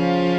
ಬೆಂಗಳೂರು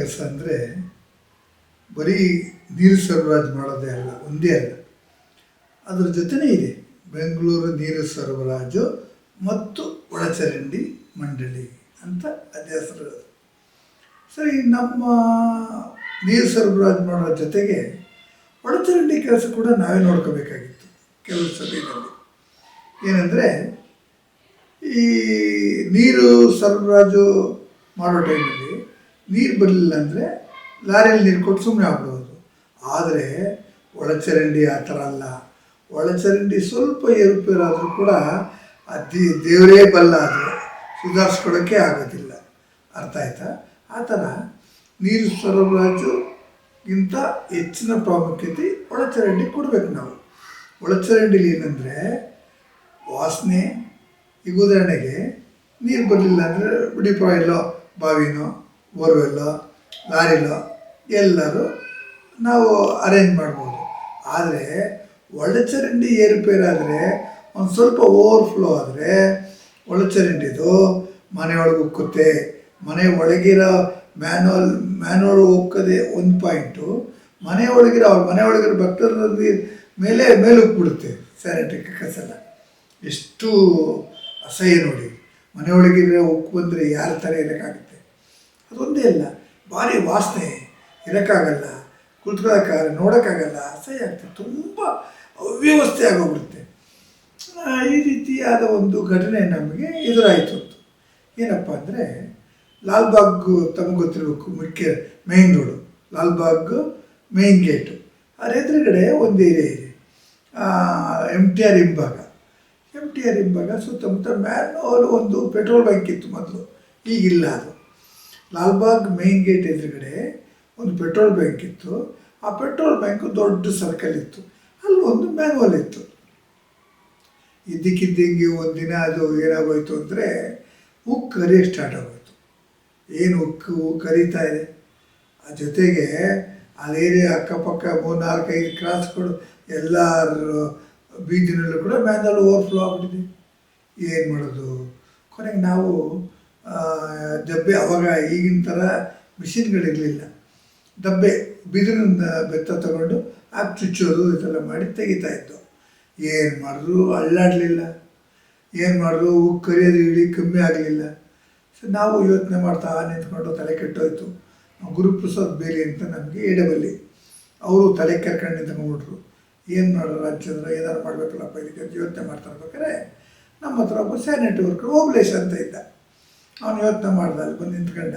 ಕೆಲಸ ಅಂದರೆ ಬರೀ ನೀರು ಸರಬರಾಜು ಮಾಡೋದೇ ಅಲ್ಲ, ಒಂದೇ ಅಲ್ಲ. ಅದರ ಜೊತೆನೇ ಇದೆ ಬೆಂಗಳೂರು ನೀರು ಸರಬರಾಜು ಮತ್ತು ಒಳಚರಂಡಿ ಮಂಡಳಿ ಅಂತ ಅದೇ ಸರಿ, ನಮ್ಮ ನೀರು ಸರಬರಾಜು ಮಾಡೋ ಜೊತೆಗೆ ಒಳಚರಂಡಿ ಕೆಲಸ ಕೂಡ ನಾವೇ ನೋಡ್ಕೋಬೇಕಾಗಿತ್ತು ಕೆಲವು ಸಮಯದಲ್ಲಿ ಏನಂದರೆ ಈ ನೀರು ಸರಬರಾಜು ಮಾಡೋ ಟೈಮಲ್ಲಿ ನೀರು ಬರಲಿಲ್ಲ ಅಂದರೆ ಲಾರಿಯಲ್ಲಿ ನೀರು ಕೊಟ್ಟು ಸುಮ್ಮನೆ ಆಗ್ಬಿಡೋದು. ಆದರೆ ಒಳಚರಂಡಿ ಆ ಥರ ಅಲ್ಲ. ಒಳಚರಂಡಿ ಸ್ವಲ್ಪ ಏರುಪೇರಾದರೂ ಕೂಡ ಆ ದೇವರೇ ಬಲ್ಲ ಅದು. ಸುಧಾರಿಸ್ಕೊಳ್ಳೋಕ್ಕೆ ಆಗೋದಿಲ್ಲ. ಅರ್ಥ ಆಯ್ತಾ? ಆ ಥರ ನೀರು ಸರಬರಾಜುಗಿಂತ ಹೆಚ್ಚಿನ ಪ್ರಾಮುಖ್ಯತೆ ಒಳಚರಂಡಿ ಕೊಡಬೇಕು ನಾವು. ಒಳಚರಂಡಿಲಿ ಏನಂದರೆ ವಾಸನೆ, ಈಗ ಉದಾಹರಣೆಗೆ ನೀರು ಬರಲಿಲ್ಲ ಅಂದರೆ ಡಿಪಾಯಿಲೋ ಬಾವಿನೋ ಬೋರ್ವೆಲ್ಲೋ ಲಾರಿಲೋ ಎಲ್ಲರೂ ನಾವು ಅರೇಂಜ್ ಮಾಡ್ಬೋದು. ಆದರೆ, ಒಳಚರಂಡಿ ಏರುಪೇರಾದರೆ ಒಂದು ಸ್ವಲ್ಪ ಓವರ್ಫ್ಲೋ ಆದರೆ, ಒಳಚರಂಡಿದು ಮನೆಯೊಳಗೆ ಉಕ್ಕುತ್ತೆ. ಮನೆ ಒಳಗಿರೋ ಮ್ಯಾನುವಲ್ ಮ್ಯಾನುವಲ್ ಹೋಗೋದೇ ಒಂದು ಪಾಯಿಂಟು ಮನೆ ಒಳಗಿರೋ ಅವ್ರ ಮನೆ ಒಳಗಿರೋ ಭಕ್ತರ ಮೇಲೆ ಮೇಲೆ ಉಕ್ಬಿಡುತ್ತೆ ಸ್ಯಾನಿಟರಿ ಕಸಲ್ಲ ಎಷ್ಟು ಅಸಹ್ಯ ನೋಡಿ. ಮನೆಯೊಳಗಿರೋ ಉಕ್ಕು ಬಂದರೆ ಯಾರ ಥರ ಇರೋಕ್ಕಾಗುತ್ತೆ ಅದೊಂದೇ ಅಲ್ಲ, ಭಾರಿ ವಾಸನೆ ಇರೋಕ್ಕಾಗಲ್ಲ, ಕುಳಿತುಕೊಳ್ಳೋಕ್ಕಾಗಲ್ಲ, ನೋಡೋಕ್ಕಾಗಲ್ಲ, ಅಸಹ್ಯ ಆಗ್ತದೆ, ತುಂಬ ಅವ್ಯವಸ್ಥೆ ಆಗೋಗ್ಬಿಡುತ್ತೆ. ಈ ರೀತಿಯಾದ ಒಂದು ಘಟನೆ ನಮಗೆ ಎದುರಾಯಿತು. ಅಂತ ಏನಪ್ಪ ಅಂದರೆ, ಲಾಲ್ಬಾಗ್ ತಮಗೆ ಗೊತ್ತಿರಬೇಕು ಮುಖ್ಯ main road Lalbagh main gate ಅದರ ಎದುರುಗಡೆ ಒಂದು ಏರಿಯಾ ಇದೆ. ಎಂ ಟಿ ಆರ್ ಹಿಂಭಾಗ. ಎಂ ಟಿ ಆರ್ ಹಿಂಭಾಗ ಸುತ್ತಮುತ್ತ ಮ್ಯಾನ್ಹೋಲ್ ಒಂದು ಪೆಟ್ರೋಲ್ ಬ್ಯಾಂಕ್ ಇತ್ತು ಮೊದಲು. ಈಗಿಲ್ಲ ಅದು. ಲಾಲ್ಬಾಗ್ ಮೇನ್ ಗೇಟ್ ಎದುರುಗಡೆ ಒಂದು ಪೆಟ್ರೋಲ್ ಬ್ಯಾಂಕ್ ಇತ್ತು. ಆ ಪೆಟ್ರೋಲ್ ಬ್ಯಾಂಕು ದೊಡ್ಡ ಸರ್ಕಲ್ ಇತ್ತು. ಅಲ್ಲಿ ಒಂದು ಮ್ಯಾನ್ವಲ್ ಇತ್ತು. ಇದ್ದಕ್ಕಿದ್ದಂಗೆ ಒಂದಿನ ಅದು ಏನಾಗೋಯ್ತು ಅಂದರೆ ಉಕ್ಕು ಕರಿಯೋಕ್ಕೆ ಸ್ಟಾರ್ಟ್ ಆಗೋಯ್ತು. ಏನು ಉಕ್ಕು ಕರೀತಾ ಇದೆ? ಆ ಜೊತೆಗೆ ಅದೇನೇ ಅಕ್ಕಪಕ್ಕ ಮೂರು ನಾಲ್ಕೈದು ಕ್ರಾಸ್ಗಳು ಎಲ್ಲರ ಬೀದಿನಲ್ಲೂ ಕೂಡ ಮ್ಯಾನಲ್ಲಿ ಓವರ್ಫ್ಲೋ ಆಗ್ಬಿಟ್ಟಿದೆ. ಏನು ಮಾಡೋದು? ಕೊನೆಗೆ ನಾವು ಡಬ್ಬೆ ಅವಾಗ ಈಗಿನ ಥರ ಮಿಷಿನ್ಗಳಿರಲಿಲ್ಲ. ಡಬ್ಬೆ ಬಿದಿರಿಂದ ಬೆತ್ತ ತಗೊಂಡು ಹಾಕಿ ಚುಚ್ಚೋದು ಇದೆಲ್ಲ ಮಾಡಿ ತೆಗಿತಾ ಇದ್ದು. ಏನು ಮಾಡಿದ್ರು ಅಳ್ಳಾಡಲಿಲ್ಲ. ಏನು ಮಾಡಿದ್ರು ಕರಿಯೋದು ಇಳಿ ಕಮ್ಮಿ ಆಗಲಿಲ್ಲ. ಸೊ ನಾವು ಯೋಚನೆ ಮಾಡ್ತಾ ನಿಂತ್ಕೊಂಡು ತಲೆ ಕೆಟ್ಟೋಯ್ತು. ಗುರುಪ್ರಸಾದ್ ಬೇಲಿ ಅಂತ ನಮಗೆ ಎಡಬಲ್ಲಿ ಅವರು ತಲೆ ಕೆರ್ಕೊಂಡು ನಿಂತ್ಕೊಂಡ್ಬಿಟ್ರು ಏನು ಮಾಡೋರು ಅಂತಂದ್ರೆ ಏನಾರು ಮಾಡಬೇಕಲ್ಲಪ್ಪ ಇದಕ್ಕೆ ಯೋಚನೆ ಮಾಡ್ತಾ ಇರ್ಬೇಕಾದ್ರೆ ನಮ್ಮ ಹತ್ರ ಒಬ್ಬ ಸ್ಯಾನಿಟರಿ ವರ್ಕರ್ ಓಬ್ಲೇಶ್ ಅಂತ ಇದ್ದ. ಅವನು ಯೋಚನೆ ಮಾಡ್ದ, ಅಲ್ಲಿ ಬಂದು ನಿಂತ್ಕೊಂಡ.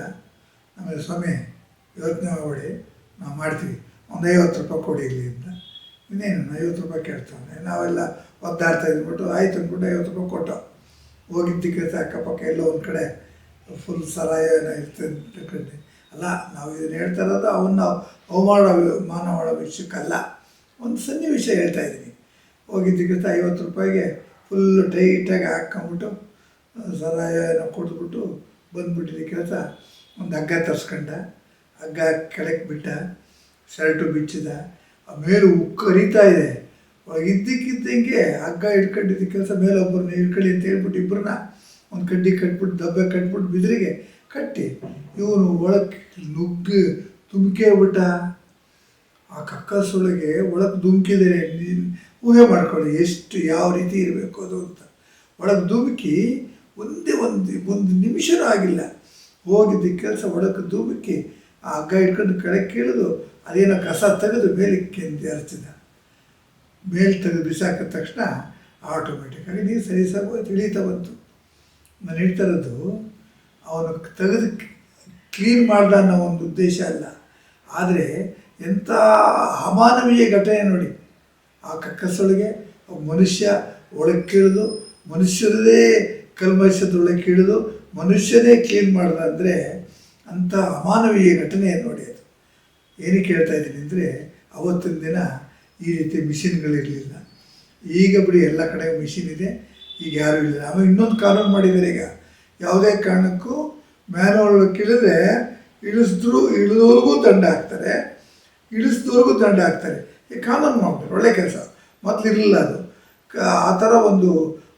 ಆಮೇಲೆ, ಸ್ವಾಮಿ, ಯೋಚನೆ ಮಾಡಿ, ನಾವು ಮಾಡ್ತೀವಿ. ಒಂದು ಐವತ್ತು ರೂಪಾಯಿ ಕೊಡಿ ಇಲ್ಲಿ ಅಂತ. ಇನ್ನೇನು ಐವತ್ತು ರೂಪಾಯಿ ಕೇಳ್ತಾನೆ ನಾವೆಲ್ಲ ಒದ್ದಾಡ್ತಾ ಇದ್ಬಿಟ್ಟು, ಆಯ್ತು ಅಂದ್ಬಿಟ್ಟು ಐವತ್ತು ರೂಪಾಯಿ ಕೊಟ್ಟು. ಹೋಗಿದ್ದಕ್ಕೆ ಅಕ್ಕಪಕ್ಕ ಎಲ್ಲೋ ಒಂದು ಕಡೆ ಫುಲ್ ಸರಾಯ ಏನೋ ಇರ್ತದೆ ಅಲ್ಲ, ನಾವು ಇದನ್ನು ಹೇಳ್ತಾ ಇರೋದು ಅವನ್ನ ಅವಮಾನ ಮಾನ ಮಾಡೋ ವಿಷಯಕ್ಕಲ್ಲ. ಒಂದು ಸನ್ನಿವೇಶ ಹೇಳ್ತಾ ಇದ್ದೀನಿ. ಹೋಗಿದ್ದಕ್ಕೆ ಐವತ್ತು ರೂಪಾಯಿಗೆ ಫುಲ್ಲು ಟೈಟಾಗಿ ಹಾಕ್ಕೊಂಬಿಟ್ಟು ಸರಾಯ ಏನೋ ಕೊಟ್ಬಿಟ್ಟು ಬಂದ್ಬಿಟ್ಟಿದೆ ಕೆಲಸ ಒಂದು ಹಗ್ಗ ತರಿಸ್ಕೊಂಡ, ಹಗ್ಗ ಕೆಳಕ್ಕೆ ಬಿಟ್ಟ ಶರ್ಟು ಬಿಚ್ಚಿದ. ಆ ಮೇಲೆ ಉಕ್ಕು ಹರಿತಾ ಇದೆ ಇದ್ದಕ್ಕಿದ್ದಂಗೆ ಹಗ್ಗ ಇಟ್ಕೊಂಡಿದ್ದ ಕೆಲಸ ಮೇಲೆ ಒಬ್ಬರನ್ನ ಇಟ್ಕೊಳ್ಳಿ ಅಂತ ಹೇಳ್ಬಿಟ್ಟು ಇಬ್ಬರನ್ನ ಒಂದು ಕಡ್ಡಿ ಕಟ್ಬಿಟ್ಟು, ದಬ್ಬೆ ಕಟ್ಬಿಟ್ಟು ಬಿದಿರಿಗೆ ಕಟ್ಟಿ. ಇವನು ಒಳಕ್ಕೆ ನುಗ್ಗಿ ತುಮ್ಕೇ ಬಿಟ್ಟ. ಆ ಕಕ್ಕಸೊಳಗೆ ಒಳಗೆ ಧುಮುಕಿದರೆ ಊಹೆ ಮಾಡ್ಕೊಳ್ಳಿ, ಎಷ್ಟು ಯಾವ ರೀತಿ ಇರಬೇಕು ಅದು ಅಂತ. ಒಳಗೆ ಧುಮುಕಿ ಒಂದೇ ಒಂದು ಒಂದು ನಿಮಿಷನೂ ಆಗಿಲ್ಲ. ಹೋಗಿದ್ದ ಕೆಲಸ ಒಡಕ ಧೂಮಕ್ಕೆ, ಆ ಹಗ್ಗ ಇಟ್ಕೊಂಡು ಕೆಳಗೆ ಕೀಳಿದು ಅದೇನೋ ಕಸ ತೆಗೆದು ಮೇಲಕ್ಕೆ ಎರಚಿದ ಮೇಲೆ ತೆಗೆದು ಬಿಸಾಕಿದ ತಕ್ಷಣ ಆಟೋಮೆಟಿಕ್ಕಾಗಿ ನೀರು ಸರಿಸಾಗಿ ತಿಳಿತಾ ಬಂತು. ನಾನು ಹೇಳ್ತಾ ಇರೋದು, ಅವನು ತೆಗೆದು ಕ್ಲೀನ್ ಮಾಡ್ದ ಅನ್ನೋ ಒಂದು ಉದ್ದೇಶ ಅಲ್ಲ. ಆದರೆ ಎಂಥ ಅಮಾನವೀಯ ಘಟನೆ ನೋಡಿ. ಆ ಕಕ್ಕಸೊಳಗೆ ಮನುಷ್ಯ ಒಳಕ್ಕಿಳಿದು ಕೀಳಿದು ಮನುಷ್ಯರದೇ ಕಲ್ಮಶದೊಳಗೆ ಕೀಳಿದು ಮನುಷ್ಯನೇ ಕ್ಲೀನ್ ಮಾಡ್ದ ಅಂದರೆ ಅಂಥ ಅಮಾನವೀಯ ಘಟನೆ ನೋಡಿ ಅದು. ಏನಕ್ಕೆ ಹೇಳ್ತಾ ಇದ್ದೀನಿ ಅಂದರೆ ಅವತ್ತಿನ ದಿನ ಈ ರೀತಿ ಮಿಷಿನ್ಗಳಿರಲಿಲ್ಲ ಈಗ ಬಿಡಿ ಎಲ್ಲ ಕಡೆ ಮಿಷಿನ್ ಇದೆ, ಈಗ ಯಾರೂ ಇಲ್ಲ. ಆಮೇಲೆ ಇನ್ನೊಂದು ಕಾನೂನು ಮಾಡಿದ್ದಾರೆ ಈಗ. ಯಾವುದೇ ಕಾರಣಕ್ಕೂ ಮ್ಯಾನುವಲ್ ಕೇಳಿದ್ರೆ ಇಳಿಸಿದ್ರು, ಇಳಿದವ್ರಿಗೂ ದಂಡ ಹಾಕ್ತಾರೆ, ಇಳಿಸಿದವ್ರಿಗೂ ದಂಡ ಹಾಕ್ತಾರೆ. ಈ ಕಾನೂನು ಮಾಡ್ತಾರೆ, ಒಳ್ಳೆ ಕೆಲಸ. ಮೊದಲು ಇರಲಿಲ್ಲ ಅದು. ಆ ಥರ ಒಂದು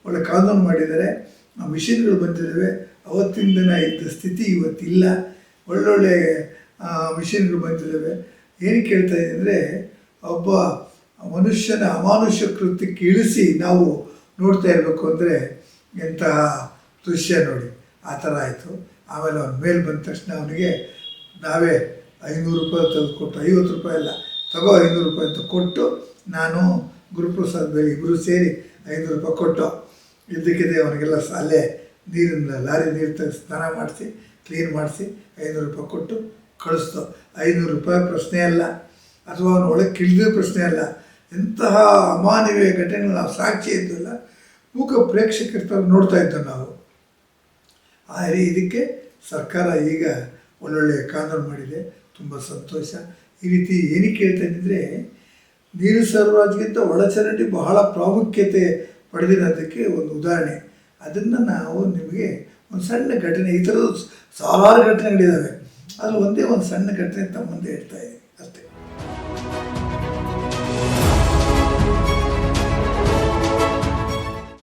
ಒಳ್ಳೆ ಕಾನೂನು ಮಾಡಿದ್ದಾರೆ. ಆ ಮಿಷಿನ್ಗಳು ಬಂದಿದ್ದಾವೆ. ಅವತ್ತಿನ ದಿನ ಇದ್ದ ಸ್ಥಿತಿ ಇವತ್ತಿಲ್ಲ. ಒಳ್ಳೊಳ್ಳೆ ಮಿಷಿನ್ಗಳು ಬಂದಿದ್ದಾವೆ. ಏನು ಕೇಳ್ತಾ ಅಂದರೆ, ಒಬ್ಬ ಮನುಷ್ಯನ ಅಮಾನುಷ್ಯ ಕೃತ್ಯಕ್ಕೆ ಇಳಿಸಿ ನಾವು ನೋಡ್ತಾ ಇರಬೇಕು ಅಂದರೆ ಎಂತಹ ದೃಶ್ಯ ನೋಡಿ. ಆ ಥರ ಆಯಿತು. ಆಮೇಲೆ ಅವನ ಮೇಲೆ ಬಂದ ತಕ್ಷಣ ಅವನಿಗೆ, ನಾವೇ ಐನೂರು ರೂಪಾಯಿ ತೆಗೆದುಕೊಟ್ಟು ಐವತ್ತು ರೂಪಾಯಿ ಅಲ್ಲ, ತಗೋ ಐನೂರು ರೂಪಾಯಿ ಅಂತ ಕೊಟ್ಟು, ನಾನು ಗುರುಪ್ರಸಾದ್ ಬೇರೆ ಇಬ್ಬರು ಸೇರಿ ಐನೂರು ರೂಪಾಯಿ ಕೊಟ್ಟು ಇದ್ದಕ್ಕಿದೆ ಅವನಿಗೆಲ್ಲ ಅಲ್ಲೇ ನೀರಿನ ಲಾರಿ ನೀರು ತೆಗೆದು ಸ್ನಾನ ಮಾಡಿಸಿ ಕ್ಲೀನ್ ಮಾಡಿಸಿ ಐನೂರು ರೂಪಾಯಿ ಕೊಟ್ಟು ಕಳಿಸ್ತು. ಐನೂರು ರೂಪಾಯಿ ಪ್ರಶ್ನೆ ಅಲ್ಲ. ಅಥವಾ ಅವನ ಒಳಗೆ ಕಿಳಿದ ಪ್ರಶ್ನೆ ಅಲ್ಲ. ಎಂತಹ ಅಮಾನವೀಯ ಘಟನೆಗಳು ನಾವು ಸಾಕ್ಷಿ ಇದ್ದಿಲ್ಲ. ಮೂಕ ಪ್ರೇಕ್ಷಕರ ನೋಡ್ತಾ ಇದ್ದೋ ನಾವು. ಆದರೆ ಇದಕ್ಕೆ ಸರ್ಕಾರ ಈಗ ಒಳ್ಳೊಳ್ಳೆಯ ಕಾನೂನು ಮಾಡಿದೆ. ತುಂಬ ಸಂತೋಷ. ಈ ರೀತಿ ಏನಕ್ಕೆ ಹೇಳ್ತಾ ಇದ್ದರೆ ನೀರು ಸರಬರಾಜಿಗಿಂತ ಒಳಚರಂಡಿ ಬಹಳ ಪ್ರಾಮುಖ್ಯತೆ ಪಡೆದಿರೋದಕ್ಕೆ ಒಂದು ಉದಾಹರಣೆ. ಅದನ್ನು ನಾವು ನಿಮಗೆ ಒಂದು ಸಣ್ಣ ಘಟನೆ, ಈ ಥರದ್ದು ಸಾವಿರಾರು ಘಟನೆಗಳಿದ್ದಾವೆ ಅದು ಒಂದೇ ಒಂದು ಸಣ್ಣ ಘಟನೆ ತಮ್ಮ ಮುಂದೆ ಹೇಳ್ತಾ ಇದ್ದೀನಿ.